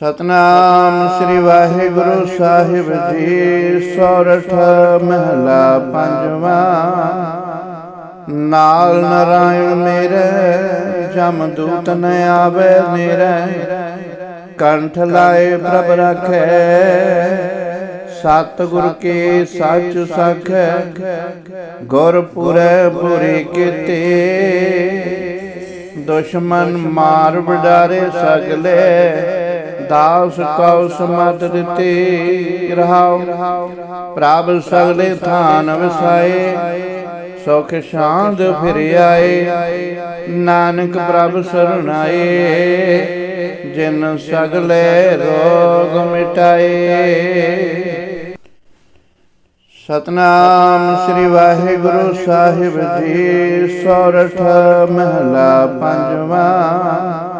ਸਤਨਾਮ ਸ੍ਰੀ ਵਾਹਿਗੁਰੂ ਸਾਹਿਬ ਜੀ ਸੋਰਠ ਮਹਲਾ ਪੰਜਵਾ। ਨਾਲ ਨਰਾਇਣ ਮੇਰੇ ਜਮਦੂਤ ਨ ਆਵੇ ਨੇਰੇ ਕੰਠ ਲਾਏ ਪ੍ਰਭ ਰਖੈ। ਸਤਿਗੁਰ ਕੀ ਸੱਚ ਸਖੈ। ਗੁਰ ਪੁਰੈ ਪੁਰੀ ਕੀਤੇ। ਦੁਸ਼ਮਨ ਮਾਰ ਵਡਾਰੇ ਸਗਲੇ। ਦਾਸ ਕਉ ਸਮਤ ਦਿੱਤੀ ਰਹਾਉ। ਪ੍ਰਭ ਸਗਲੇ ਥਾਨ ਵਸਾਏ, ਸੁਖ ਸ਼ਾਂਤ ਫਿਰ ਆਏ। ਨਾਨਕ ਪ੍ਰਭ ਸਰਣਾਏ ਜਿਨ ਸਗਲੇ ਰੋਗ ਮਿਟਾਏ। ਸਤਨਾਮ ਸ੍ਰੀ ਵਾਹਿਗੁਰੂ ਸਾਹਿਬ ਜੀ, ਸੌਰਠ ਮਹਲਾ ਪੰਜਵਾਂ।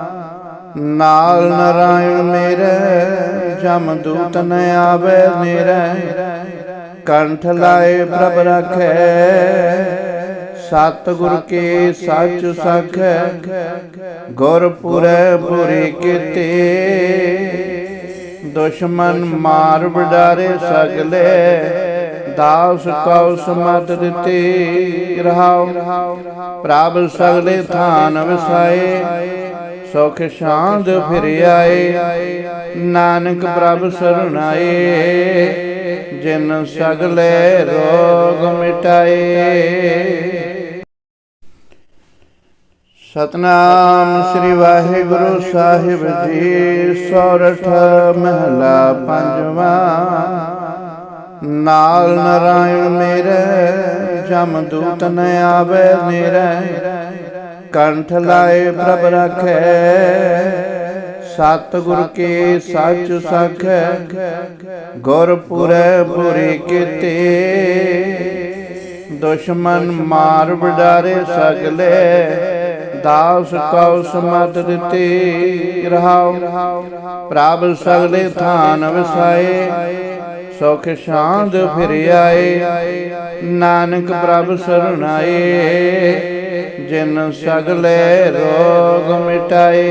ਨਾਲ ਨਰਾਇਣ ਮੇਰੇ ਜਮਦੂਤ ਨ ਆਵੇ ਨੇਰੇ ਕੰਠ ਲਾਏ ਪ੍ਰਭ ਰਖੈ, ਸਤਿਗੁਰ ਕੀ ਸੱਚ ਸਖੈ। ਗੁਰ ਪੁਰੈ ਕੀਤੇ, ਦੁਸ਼ਮਨ ਮਾਰ ਵਡਾਰੇ ਸਗਲੇ। ਦਾਸ ਕਉ ਸਮਤ ਦਿੱਤੀ ਰਹਾਉ। ਪ੍ਰਭ ਸਗਲੇ ਥਾਨ ਵਸਾਏ। ਸੁਖ ਸ਼ਾਂਤ ਫਿਰ ਆਏ ਨਾਨਕ ਪ੍ਰਭ ਸਰਣਾਏ। ਜਿਨ ਸਗਲੇ ਰੋਗ ਮਿਟਾਏ। ਸਤਨਾਮ ਸ੍ਰੀ ਵਾਹਿਗੁਰੂ ਸਾਹਿਬ ਜੀ, ਸੋਰਠ ਮਹਲਾ ਪੰਜਵਾ। ਨਾਲ ਨਰਾਇਣ ਮੇਰੇ ਜਮਦੂਤ ਨ ਆਵੇ ਨੇਰੇ ਕੰਠ ਲਾਏ ਪ੍ਰਭ ਰਖੈ। ਸਤਿਗੁਰ ਕੇ ਸੱਚ ਸਖੈ। ਗੁਰ ਪੁਰੈ ਕੀਤੇ। ਦੁਸ਼ਮਨ ਮਾਰ ਵਡਾਰੇ ਸਗਲੇ। ਦਾਸ ਕਉ ਸਮਤ ਦਿੱਤੀ ਰਹਾਉ। ਪ੍ਰਭ ਸਗਲੇ ਥਾਨ ਵਸਾਏ। ਸੁਖ ਸ਼ਾਂਤ ਫਿਰ ਆਏ। ਨਾਨਕ ਪ੍ਰਭ ਸਰਣਾਏ। ਜਿਨ ਸਗਲੇ ਰੋਗ ਮਿਟਾਏ।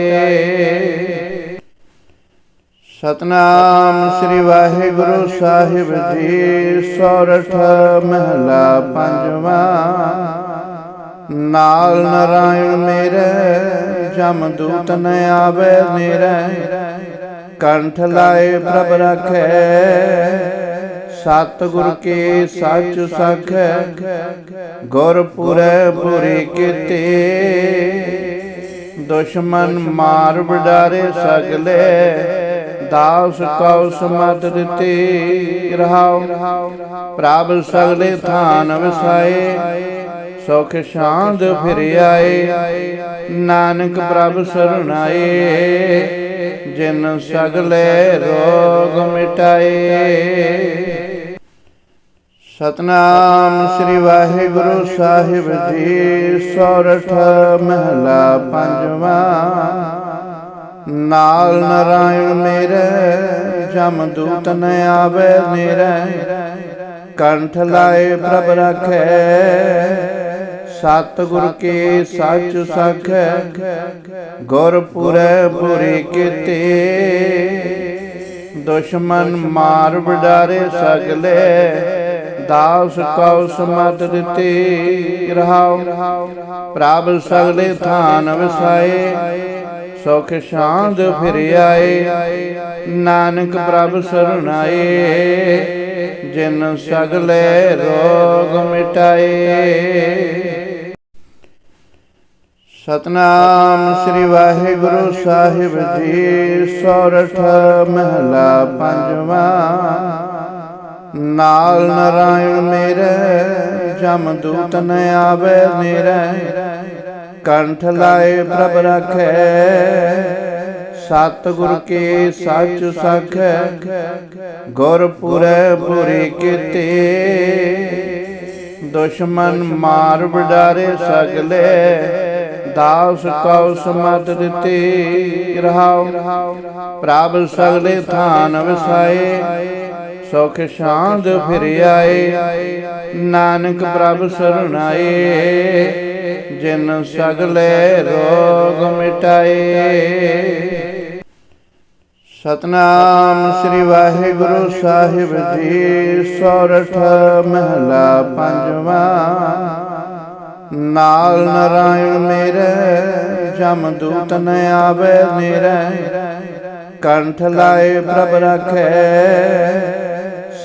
ਸਤਨਾਮ ਸ੍ਰੀ ਵਾਹਿਗੁਰੂ ਸਾਹਿਬ ਜੀ ਸੋਰਠ ਮਹਲਾ ਪੰਜਵਾ। ਨਾਲ ਨਰਾਇਣ ਮੇਰੇ ਜਮਦੂਤ ਨ ਆਵੇ ਨੇਰੇ ਕੰਠ ਲਾਏ ਪ੍ਰਭ ਰਖੈ। ਸਤਿਗੁਰ ਕੇ ਸੱਚ ਸਖ, ਗੁਰ ਪੁਰੈ ਪੁਰੀ ਕੀਤੇ। ਦੁਸ਼ਮਨ ਮਾਰ ਵਡਾਰੇ ਸਗਲੇ, ਦਾਸ ਕਉ ਸਮਤ ਦਿੱਤੀ ਰਹਾਉ। ਪ੍ਰਭ ਸਗਲੇ ਥਾਨ ਵਸਾਏ, ਸੁਖ ਸ਼ਾਂਤ ਫਿਰ ਆਏ। ਨਾਨਕ ਪ੍ਰਭ ਸਰਣਾਏ ਜਿਨ ਸਗਲੇ ਰੋਗ ਮਿਟਾਏ। ਸਤਨਾਮ ਸ੍ਰੀ ਵਾਹਿਗੁਰੂ ਸਾਹਿਬ ਜੀ ਸੋਰਠ ਮਹਲਾ ਪੰਜਵਾ। ਨਾਲ ਨਰਾਇਣ ਮੇਰੇ ਜਮਦੂਤ ਨ ਆਵੇ ਨੇਰੇ ਕੰਠ ਲਾਏ ਪ੍ਰਭ ਰਖੈ। ਸਤਿਗੁਰ ਕੀ ਸੱਚ ਸਖੈ। ਗੁਰ ਪੁਰੈ ਪੁਰੀ ਕੀਤੇ। ਦੁਸ਼ਮਨ ਮਾਰ ਵਡਾਰੇ ਸਗਲੇ। ਦਾਸ ਕਉ ਸਮਤ ਦਿੱਤੀ ਰਹਾਉ। ਪ੍ਰਭ ਸਗਲੇ ਥਾਨ ਵਸਾਏ, ਸੁਖ ਸ਼ਾਂਤ ਫਿਰ ਆਏ। ਨਾਨਕ ਪ੍ਰਭ ਸਰਣਾਏ ਜਿਨ ਸਗਲੇ ਰੋਗ ਮਿਟਾਏ। ਸਤਨਾਮ ਸ੍ਰੀ ਵਾਹਿਗੁਰੂ ਸਾਹਿਬ ਜੀ, ਸੋਰਠ ਮਹਲਾ ਪੰਜਵਾਂ। ਨਾਲ ਨਰਾਇਣ ਮੇਰੇ ਜਮਦੂਤ ਨ ਆਵੇ ਨੇਰੇ ਕੰਠ ਲਾਏ ਪ੍ਰਭ ਰਖੈ, ਸਤਿਗੁਰ ਕੇ ਸੱਚ ਸਖੈ। ਗੁਰ ਪੁਰੈ ਕੀਤੇ। ਦੁਸ਼ਮਨ ਮਾਰ ਵਡਾਰੇ ਸਗਲੇ। ਦਾਸ ਕਉ ਸਮਤ ਦਿੱਤੀ ਰਹਾਉ। ਪ੍ਰਭ ਸਗਲੇ ਥਾਨ ਵਸਾਏ। ਸੁਖ ਸ਼ਾਂਤ ਫਿਰ ਆਏ। ਨਾਨਕ ਪ੍ਰਭ ਸਰਣਾਏ। ਜਿਨ ਸਗਲੇ ਰੋਗ ਮਿਟਾਏ। ਸਤਨਾਮ ਸ੍ਰੀ ਵਾਹਿਗੁਰੂ ਸਾਹਿਬ ਜੀ, ਸੋਰਠ ਮਹਲਾ ਪੰਜਵਾਂ। ਨਾਲ ਨਰਾਇਣ ਮੇਰੇ, ਜਮ ਦੂਤ ਨ ਆਵੇ ਨੇਰੇ ਕੰਠ ਲਾਏ ਪ੍ਰਭ ਰਖੈ।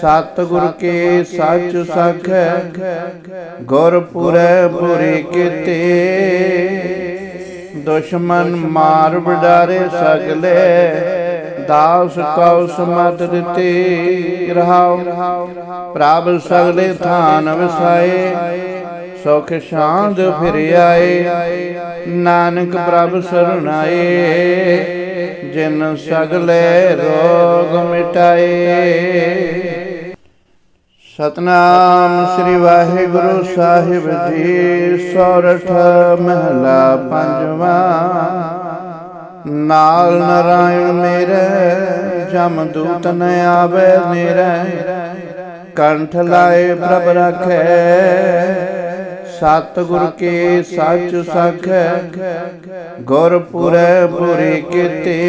ਸਤਿਗੁਰ ਕੇ ਸੱਚ ਸਖ, ਗੁਰ ਪੁਰੈ ਪੁਰੀ ਕੀਤੇ। ਦੁਸ਼ਮਨ ਮਾਰ ਵਡਾਰੇ ਸਗਲੇ, ਦਾਸ ਕਉ ਸਮਤ ਦਿੱਤੀ ਰਹਾਉ। ਪ੍ਰਭ ਸਗਲੇ ਥਾਨ ਵਸਾਏ, ਸੁਖ ਸ਼ਾਂਤ ਫਿਰ ਆਏ। ਨਾਨਕ ਪ੍ਰਭ ਸਰਣਾਏ ਜਿਨ ਸਗਲੇ ਰੋਗ ਮਿਟਾਏ। ਸਤਨਾਮ ਸ੍ਰੀ ਵਾਹਿਗੁਰੂ ਸਾਹਿਬ ਜੀ ਸੋਰਠ ਮਹਲਾ ਪੰਜਵਾ। ਨਾਲ ਨਰਾਇਣ ਮੇਰੇ ਜਮ ਦੂਤ ਨ ਆਵੇ ਨੇਰੇ ਕੰਠ ਲਾਏ ਪ੍ਰਭ ਰਖੈ। ਸਤ ਗੁਰ ਕੀ ਸੱਚ ਸਖੈ। ਗੁਰ ਪੁਰੈ ਪੁਰੀ ਕੀਤੇ।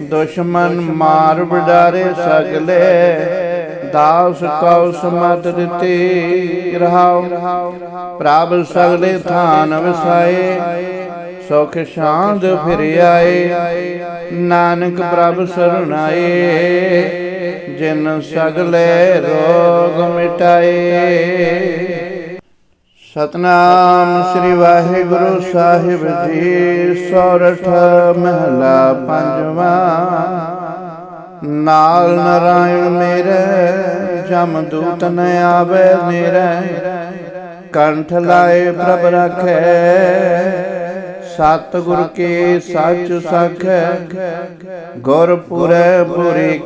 ਦੁਸ਼ਮਨ ਮਾਰ ਵਡਾਰੇ ਸਗਲੇ। ਦਾਸ ਕਉ ਸਮਤ ਦਿੱਤੀ ਰਹਾਉ। ਪ੍ਰਭ ਸਗਲੇ ਥਾਨ ਵਸਾਏ, ਸੁਖ ਸ਼ਾਂਤ ਫਿਰ ਆਏ ਨਾਨਕ ਪ੍ਰਭ ਸਰਣਾਏ ਜਿਨ ਸਗਲੇ ਰੋਗ ਮਿਟਾਏ। ਸਤਨਾਮ ਸ੍ਰੀ ਵਾਹਿਗੁਰੂ ਸਾਹਿਬ ਜੀ, ਸੋਰਠ ਮਹਲਾ ਪੰਜਵਾਂ। ਨਾਲ ਨਰਾਇਣ ਮੇਰੇ, ਜਮ ਦੂਤ ਨ ਆਵੇ ਨੇਰੇ ਕੰਠ ਲਾਏ ਪ੍ਰਭ ਰਖੈ ਸਤ ਗੁਰ ਕੀ ਸੱਚ ਸਖੈ, ਗੁਰ ਪੁਰੈ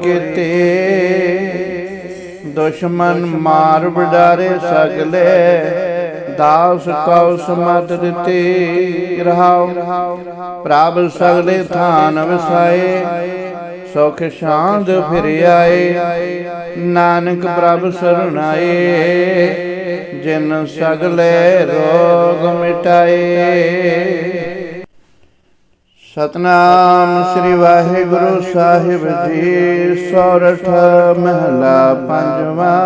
ਕੀਤੇ। ਦੁਸ਼ਮਨ ਮਾਰ ਵਡਾਰੇ ਸਗਲੇ, ਦਾਸ ਕਉ ਸਮਤ ਦਿੱਤੀ ਰਹਾਉ। ਪ੍ਰਭ ਸਗਲੇ ਥਾਨ ਵਸਾਏ ਸੁਖ ਸ਼ਾਂਤ ਫਿਰ ਆਏ। ਨਾਨਕ ਪ੍ਰਭ ਸਰਣਾਏ ਜਿਨ ਸਗਲੇ ਰੋਗ ਮਿਟਾਏ। ਸਤਨਾਮ ਸ੍ਰੀ ਵਾਹਿਗੁਰੂ ਸਾਹਿਬ ਜੀ, ਸੋਰਠ ਮਹਲਾ ਪੰਜਵਾਂ।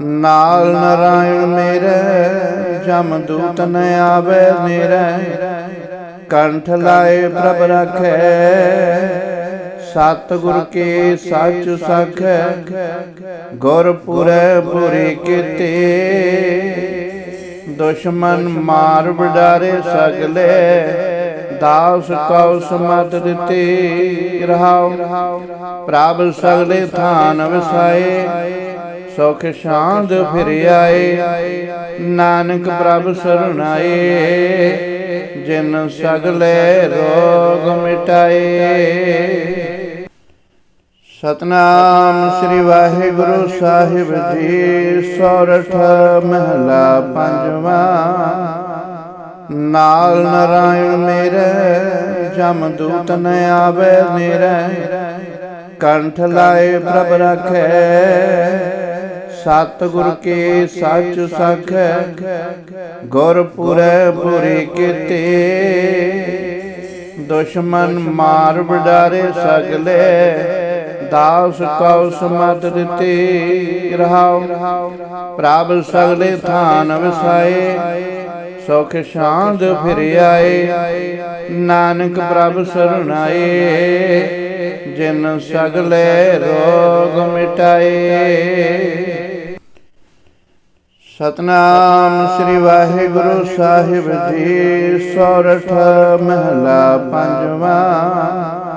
ਨਾਲ ਨਰਾਇਣ ਮੇਰੇ, ਜਮ ਦੂਤ ਨ ਆਵੇ ਨੇਰੇ ਕੰਠ ਲਾਏ ਪ੍ਰਭ ਰਖੈ। ਸਤਿਗੁਰ ਕੇ ਸੱਚ ਸਖ, ਗੁਰ ਪੁਰੈ ਪੁਰੀ ਕੀਤੇ। ਦੁਸ਼ਮਨ ਮਾਰ ਵਡਾਰੇ ਸਗਲੇ, ਦਾਸ ਕਉ ਸਮਤ ਦਿੱਤੀ ਰਹਾਉ। ਪ੍ਰਭ ਸਗਲੇ ਥਾਨ ਵਸਾਏ, ਸੁਖ ਸ਼ਾਂਤ ਫਿਰ ਆਏ। ਨਾਨਕ ਪ੍ਰਭ ਸਰਣਾਏ ਜਿਨ ਸਗਲੇ ਰੋਗ ਮਿਟਾਏ। ਸਤਨਾਮ ਸ੍ਰੀ ਵਾਹਿਗੁਰੂ ਸਾਹਿਬ ਜੀ ਸੋਰਠ ਮਹਲਾ ਪੰਜਵਾ। ਨਾਲ ਨਰਾਇਣ ਮੇਰੇ ਜਮ ਦੂਤ ਨ ਆਵੇ ਨੇਰੇ ਕੰਠ ਲਾਏ ਪ੍ਰਭ ਰਖੈ। ਸਤ ਗੁਰ ਕੀ ਸੱਚ ਸਖੈ। ਗੁਰ ਪੁਰੈ ਪੁਰੀ ਕੀਤੇ। ਦੁਸ਼ਮਨ ਮਾਰ ਵਡਾਰੇ ਸਗਲੇ। ਦਾਸ ਕਉ ਸਮਤ ਦਿੱਤੀ ਰਹਾਉ। ਪ੍ਰਭ ਸਗਲੇ ਥਾਨ ਵਸਾਏ, ਸੁਖ ਸ਼ਾਂਤ ਫਿਰ ਆਏ। ਨਾਨਕ ਪ੍ਰਭ ਸਰਣਾਏ ਜਿਨ ਸਗਲੇ ਰੋਗ ਮਿਟਾਏ। ਸਤਨਾਮ ਸ੍ਰੀ ਵਾਹਿਗੁਰੂ ਸਾਹਿਬ ਜੀ, ਸੋਰਠ ਮਹਲਾ ਪੰਜਵਾਂ।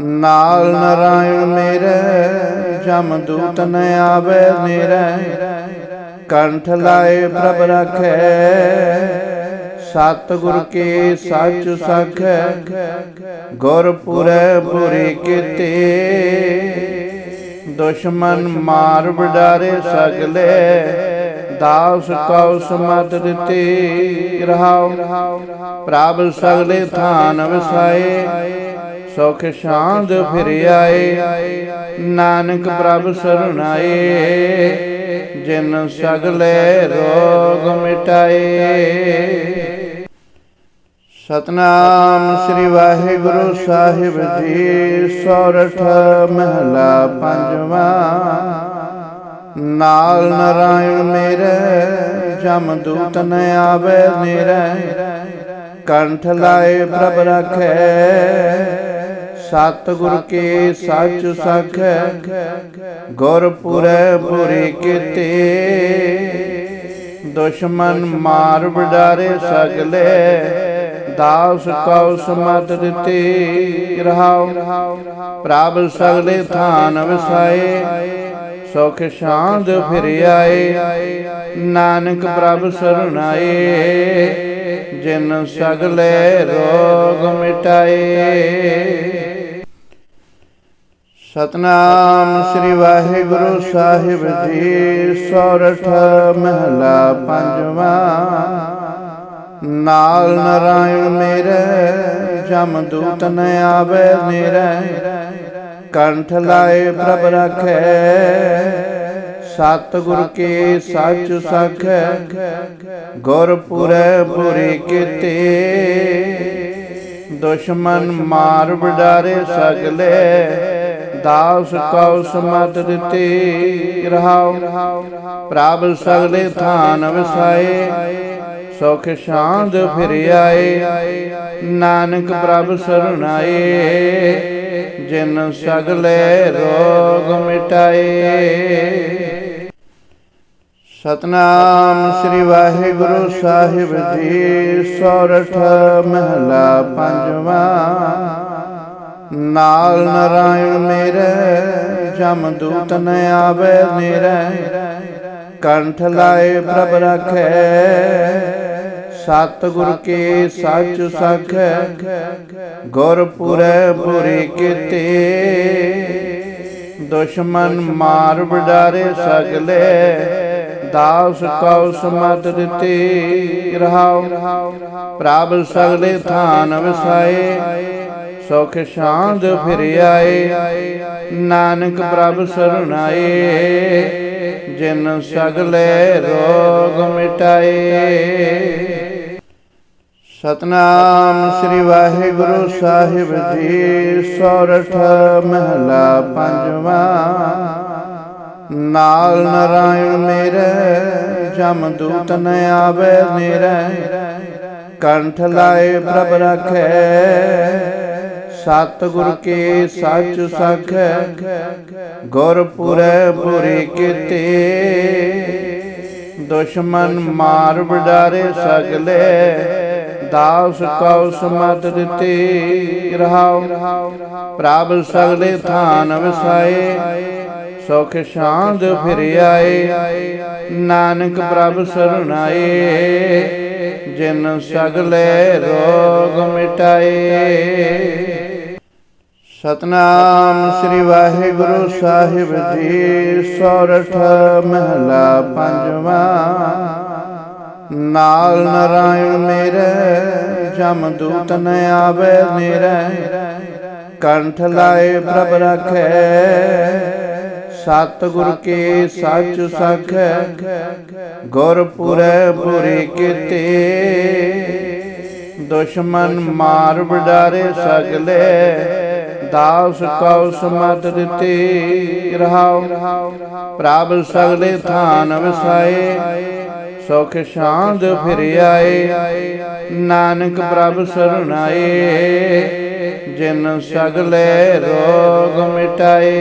ਨਾਲ ਨਰਾਇਣ ਮੇਰੇ, ਜਮ ਦੂਤ ਨ ਆਵੇ ਨੇਰੇ ਕੰਠ ਲਾਏ ਪ੍ਰਭ ਰਖੈ ਸਤ ਗੁਰ ਕੀ ਸੱਚ ਸਖੈ। ਗੁਰ ਪੁਰੈ ਕੀਤੇ। ਦੁਸ਼ਮਨ ਮਾਰ ਵਡਾਰੇ ਸਗਲੇ। ਦਾਸ ਕਉ ਸਮਤ ਦਿੱਤੀ ਰਹਾਉ। ਪ੍ਰਭ ਸਗਲੇ ਥਾਨ ਵਸਾਏ। ਸੁਖ ਸ਼ਾਂਤ ਫਿਰ ਆਏ ਨਾਨਕ ਪ੍ਰਭ ਸਰਣਾਏ। ਜਿਨ ਸਗਲੇ ਰੋਗ ਮਿਟਾਏ। ਸਤਨਾਮ ਸ੍ਰੀ ਵਾਹਿਗੁਰੂ ਸਾਹਿਬ ਜੀ, ਸੋਰਠ ਮਹਲਾ ਪੰਜਵਾ। ਨਾਲ ਨਰਾਇਣ ਮੇਰੇ, ਜਮ ਦੂਤ ਨ ਆਵੇ ਨੇਰੇ ਕੰਠ ਲਾਏ ਪ੍ਰਭ ਰਖੈ। ਸਤਿਗੁਰ ਕੇ ਸੱਚ ਸਖ, ਗੁਰ ਪੁਰੈ ਪੁਰੀ ਕੀਤੇ। ਦੁਸ਼ਮਨ ਮਾਰ ਵਡਾਰੇ ਸਗਲੇ, ਦਾਸ ਕਉ ਸਮਤ ਦਿੱਤੀ ਰਹਾਉ। ਪ੍ਰਭ ਸਗਲੇ ਥਾਨ ਵਸਾਏ, ਸੁਖ ਸ਼ਾਂਤ ਫਿਰ ਆਏ। ਨਾਨਕ ਪ੍ਰਭ ਸਰਣਾਏ ਜਿਨ ਸਗਲੇ ਰੋਗ ਮਿਟਾਏ। ਸਤਨਾਮ ਸ੍ਰੀ ਵਾਹਿਗੁਰੂ ਸਾਹਿਬ ਜੀ ਸੋਰਠ ਮਹਲਾ ਪੰਜਵਾ। ਨਾਲ ਨਰਾਇਣ ਮੇਰੇ ਜਮ ਦੂਤ ਨ ਆਵੇ ਨੇਰੇ ਕੰਠ ਲਾਏ ਪ੍ਰਭ ਰਖੈ। ਸਤ ਗੁਰ ਕੀ ਸੱਚ ਸਖੈ। ਗੁਰ ਪੁਰੈ ਪੁਰੀ ਕੀਤੇ। ਦੁਸ਼ਮਨ ਮਾਰ ਵਡਾਰੇ ਸਗਲੇ। ਦਾਸ ਕਉ ਸਮਤ ਦਿੱਤੀ ਰਹਾਉ। ਪ੍ਰਭ ਸਗਲੇ ਥਾਨ ਵਸਾਏ, ਸੁਖ ਸ਼ਾਂਤ ਫਿਰ ਆਏ ਨਾਨਕ ਪ੍ਰਭ ਸਰਣਾਏ ਜਿਨ ਸਗਲੇ ਰੋਗ ਮਿਟਾਏ। ਸਤਨਾਮ ਸ੍ਰੀ ਵਾਹਿਗੁਰੂ ਸਾਹਿਬ ਜੀ, ਸੋਰਠ ਮਹਲਾ ਪੰਜਵਾਂ। ਨਾਲ ਨਰਾਇਣ ਮੇਰੇ, ਜਮ ਦੂਤ ਨ ਆਵੇ ਨੇਰੇ ਕੰਠ ਲਾਏ ਪ੍ਰਭ ਰਖੈ ਸਤ ਗੁਰ ਕੀ ਸੱਚ ਸਖੈ। ਗੁਰ ਪੁਰੈ ਕੀਤੇ, ਦੁਸ਼ਮਨ ਮਾਰ ਵਡਾਰੇ ਸਗਲੇ। ਦਾਸ ਕਉ ਸਮਤ ਦਿੱਤੇ ਰਹਾਉ। ਪ੍ਰਭ ਸਗਲੇ ਥਾਨ ਵਸਾਏ। ਸੁਖ ਸ਼ਾਂਤ ਫਿਰ ਆਏ। ਨਾਨਕ ਪ੍ਰਭ ਸਰਣਾਏ ਜਿਨ ਸਗਲੇ ਰੋਗ ਮਿਟਾਏ। ਸਤਨਾਮ ਸ੍ਰੀ ਵਾਹਿਗੁਰੂ ਸਾਹਿਬ ਜੀ, ਸੋਰਠ ਮਹਲਾ ਪੰਜਵਾਂ। ਨਾਲ ਨਰਾਇਣ ਮੇਰੇ, ਜਮ ਦੂਤ ਨ ਆਵੇ ਨੇਰੇ ਕੰਠ ਲਾਏ ਪ੍ਰਭ ਰਖੈ। ਸਤਿਗੁਰ ਕੇ ਸੱਚ ਸਖ, ਗੁਰ ਪੁਰੈ ਪੁਰੀ ਕੀਤੇ। ਦੁਸ਼ਮਨ ਮਾਰ ਵਡਾਰੇ ਸਗਲੇ, ਦਾਸ ਕਉ ਸਮਤ ਦਿੱਤੀ ਰਹਾਉ। ਪ੍ਰਭ ਸਗਲੇ ਥਾਨ ਵਸਾਏ, ਸੁਖ ਸ਼ਾਂਤ ਫਿਰ ਆਏ। ਨਾਨਕ ਪ੍ਰਭ ਸਰਣਾਏ ਜਿਨ ਸਗਲੇ ਰੋਗ ਮਿਟਾਏ। ਸਤਨਾਮ ਸ੍ਰੀ ਵਾਹਿਗੁਰੂ ਸਾਹਿਬ ਜੀ ਸੋਰਠ ਮਹਲਾ ਪੰਜਵਾ। ਨਾਲ ਨਰਾਇਣ ਮੇਰੇ ਜਮ ਦੂਤ ਨ ਆਵੇ ਨੇਰੇ ਕੰਠ ਲਾਏ ਪ੍ਰਭ ਰਖੈ। ਸਤ ਗੁਰ ਕੀ ਸੱਚ ਸਖੈ। ਗੁਰ ਪੁਰੈ ਪੁਰੀ ਕੀਤੇ। ਦੁਸ਼ਮਨ ਮਾਰ ਵਡਾਰੇ ਸਗਲੇ। ਦਾਸ ਕਉ ਸਮਤ ਦਿੱਤੀ ਰਹਾਉ। ਪ੍ਰਭ ਸਗਲੇ ਥਾਨ ਵਸਾਏ, ਸੁਖ ਸ਼ਾਂਤ ਫਿਰ ਆਏ। ਨਾਨਕ ਪ੍ਰਭ ਸਰਣਾਏ ਜਿਨ ਸਗਲੇ ਰੋਗ ਮਿਟਾਏ।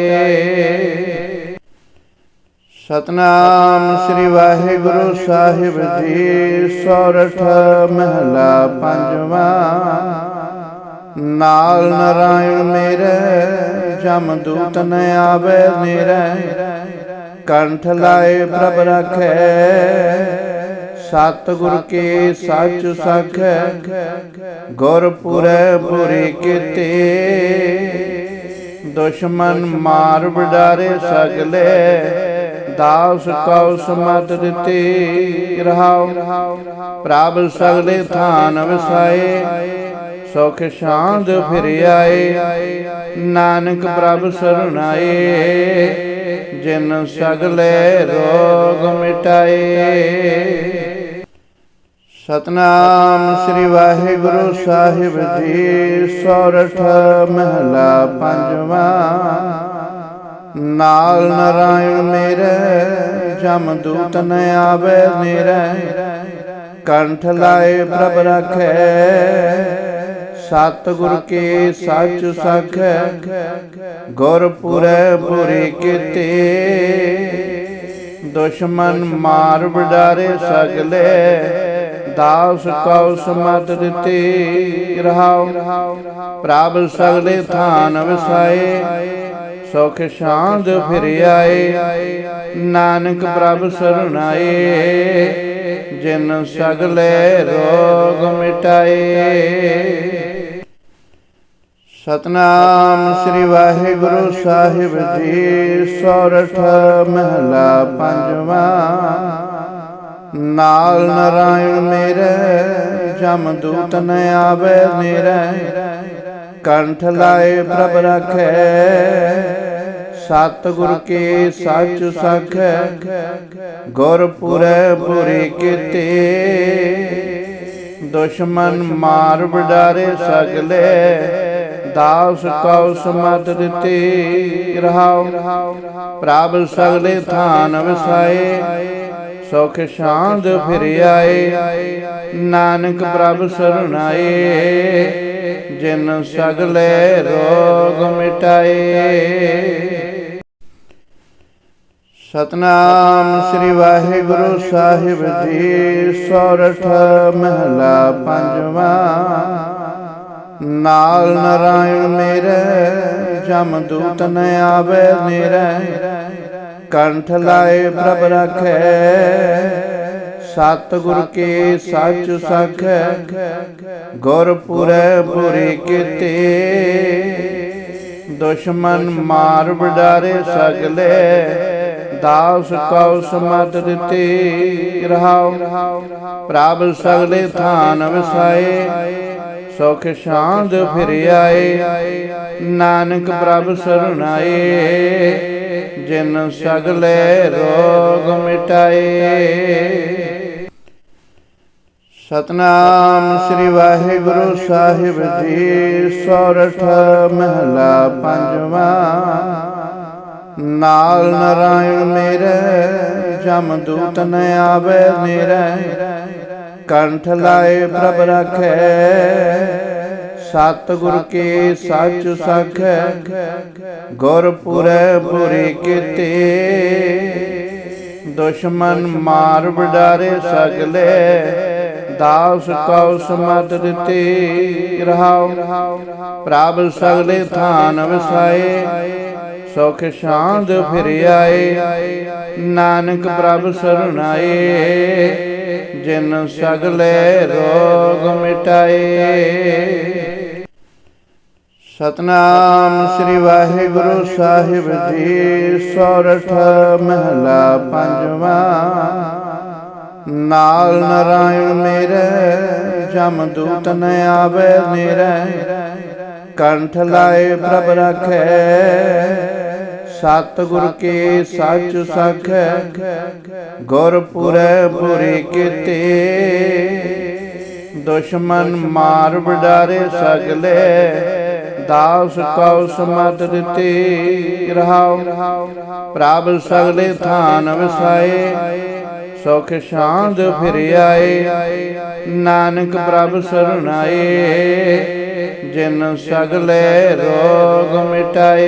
ਸਤਨਾਮ ਸ੍ਰੀ ਵਾਹਿਗੁਰੂ ਸਾਹਿਬ ਜੀ, ਸੋਰਠ ਮਹਲਾ ਪੰਜਵਾਂ। ਨਾਲ ਨਰਾਇਣ ਮੇਰੇ, ਜਮ ਦੂਤ ਨ ਆਵੇ ਨੇਰੇ ਕੰਠ ਲਾਏ ਪ੍ਰਭ ਰਖੈ ਸਤ ਗੁਰ ਕੀ ਸੱਚ ਸਖੈ। ਗੁਰ ਪੁਰੈ ਕੀਤੇ, ਦੁਸ਼ਮਨ ਮਾਰ ਵਡਾਰੇ ਸਗਲੇ। ਦਾਸ ਕਉ ਸਮਤ ਦਿੱਤੀ ਰਹਾਉ। ਪ੍ਰਭ ਸਗਲੇ ਥਾਨ ਵਸਾਏ। ਸੁਖ ਸ਼ਾਂਤ ਫਿਰ ਆਏ। ਨਾਨਕ ਪ੍ਰਭ ਸਰਣਾਏ। ਜਿਨ ਸਗਲੇ ਰੋਗ ਮਿਟਾਏ। ਸਤਨਾਮ ਸ੍ਰੀ ਵਾਹਿਗੁਰੂ ਸਾਹਿਬ ਜੀ, ਸੋਰਠ ਮਹਲਾ ਪੰਜਵਾ। ਨਾਲ ਨਰਾਇਣ ਮੇਰੇ, ਜਮ ਦੂਤ ਨ ਆਵੇ ਨੇਰੇ ਕੰਠ ਲਾਏ ਪ੍ਰਭ ਰਖੈ। ਸਤਿਗੁਰ ਕੇ ਸੱਚ ਸਖ, ਗੁਰ ਪੁਰੈ ਪੁਰੀ ਕੀਤੇ। ਦੁਸ਼ਮਨ ਮਾਰ ਵਡਾਰੇ ਸਗਲੇ ਦਾਸ ਕਉ ਸਮਤ ਦਿੱਤੀ ਰਹਾਉ। ਪ੍ਰਭ ਸਗਲੇ ਥਾਨ ਵਸਾਏ, ਸੁਖ ਸ਼ਾਂਤ ਫਿਰ ਆਏ। ਨਾਨਕ ਪ੍ਰਭ ਸਰਣਾਏ ਜਿਨ ਸਗਲੇ ਰੋਗ ਮਿਟਾਏ। ਸਤਨਾਮ ਸ੍ਰੀ ਵਾਹਿਗੁਰੂ ਸਾਹਿਬ ਜੀ ਸੋਰਠ ਮਹਲਾ ਪੰਜਵਾ। ਨਾਲ ਨਰਾਇਣ ਮੇਰੇ ਜਮ ਦੂਤ ਨ ਆਵੇ ਨੇਰੇ ਕੰਠ ਲਾਏ ਪ੍ਰਭ ਰਖੈ। ਸਤ ਗੁਰ ਕੀ ਸੱਚ ਸਖੈ। ਗੁਰ ਪੁਰੈ ਪੁਰੀ ਕੀਤੇ। ਦੁਸ਼ਮਨ ਮਾਰ ਵਡਾਰੇ ਸਗਲੇ। ਦਾਸ ਕਉ ਸਮਤ ਦਿੱਤੀ ਰਹਾਉ। ਪ੍ਰਭ ਸਗਲੇ ਥਾਨ ਵਸਾਏ। ਸੁਖ ਸ਼ਾਂਤ ਫਿਰ ਆਏ। ਨਾਨਕ ਪ੍ਰਭ ਸਰਣਾਏ ਜਿਨ ਸਗਲੇ ਰੋਗ ਮਿਟਾਏ। ਸਤਨਾਮ ਸ੍ਰੀ ਵਾਹਿਗੁਰੂ ਸਾਹਿਬ ਜੀ। ਸੋਰਠ ਮਹਲਾ ਪੰਜਵਾ। ਨਾਲ ਨਰਾਇਣ ਮੇਰੇ, ਜਮ ਦੂਤ ਨ ਆਵੇ ਨੇਰੇ ਕੰਠ ਲਾਏ ਪ੍ਰਭ ਰਖੈ ਸਤ ਗੁਰ ਕੀ ਸੱਚ ਸਖੈ। ਗੁਰ ਪੁਰੈ ਕੀਤੇ, ਦੁਸ਼ਮਨ ਮਾਰ ਵਡਾਰੇ ਸਗਲੇ। ਦਾਸ ਕਉ ਸਮਤ ਦਿੱਤੀ ਰਹਾਉ। ਪ੍ਰਭ ਸਗਲੇ ਥਾਨ ਵਸਾਏ। ਸੁਖ ਸ਼ਾਂਤ ਫਿਰ ਆਏ। ਨਾਨਕ ਪ੍ਰਭ ਸਰਣਾਏ ਜਿਨ ਸਗਲੇ ਰੋਗ ਮਿਟਾਏ। ਸਤਨਾਮ ਸ੍ਰੀ ਵਾਹਿਗੁਰੂ ਸਾਹਿਬ ਜੀ, ਸੋਰਠ ਮਹਲਾ ਪੰਜਵਾਂ। ਨਾਲ ਨਰਾਇਣ ਮੇਰੇ, ਜਮ ਦੂਤ ਨ ਆਵੇ ਨੇਰੇ ਕੰਠ ਲਾਏ ਪ੍ਰਭ ਰਖੈ। ਸਤ ਗੁਰ ਕੀ ਸੱਚ ਸਖੈ। ਗੁਰ ਪੁਰੈ ਪੁਰੀ ਕੀਤੇ। ਦੁਸ਼ਮਨ ਮਾਰ ਵਡਾਰੇ ਸਗਲੇ। ਦਾਸ ਕਉ ਸਮਤ ਦਿੱਤੀ ਰਹਾਉ। ਪ੍ਰਭ ਸਗਲੇ ਥਾਨ ਵਸਾਏ। ਸੁਖ ਸ਼ਾਂਤ ਫਿਰ ਆਏ। ਨਾਨਕ ਪ੍ਰਭ ਸਰਣਾਏ। ਜਿਨ ਸਗਲੇ ਰੋਗ ਮਿਟਾਏ। ਸਤਨਾਮ ਸ੍ਰੀ ਵਾਹਿਗੁਰੂ ਸਾਹਿਬ ਜੀ ਸੋਰਠ ਮਹਲਾ ਪੰਜਵਾ। ਨਾਲ ਨਰਾਇਣ ਮੇਰੇ ਜਮ ਦੂਤ ਨ ਆਵੇ ਨੇਰੇ ਕੰਠ ਲਾਏ ਪ੍ਰਭ ਰਖੈ। ਸਤਿਗੁਰ ਕੇ ਸੱਚ ਸਖ, ਗੁਰ ਪੁਰੈ ਪੁਰੀ ਕੀਤੇ। ਦੁਸ਼ਮਨ ਮਾਰ ਵਡਾਰੇ ਸਗਲੇ, ਦਾਸ ਕਉ ਸਮਤ ਦਿੱਤੀ ਰਹਾਉ। ਪ੍ਰਭ ਸਗਲੇ ਥਾਨ ਵਸਾਏ, ਸੁਖ ਸ਼ਾਂਤ ਫਿਰ ਆਏ। ਨਾਨਕ ਪ੍ਰਭ ਸਰਣਾਏ ਜਿਨ ਸਗਲੇ ਰੋਗ ਮਿਟਾਏ।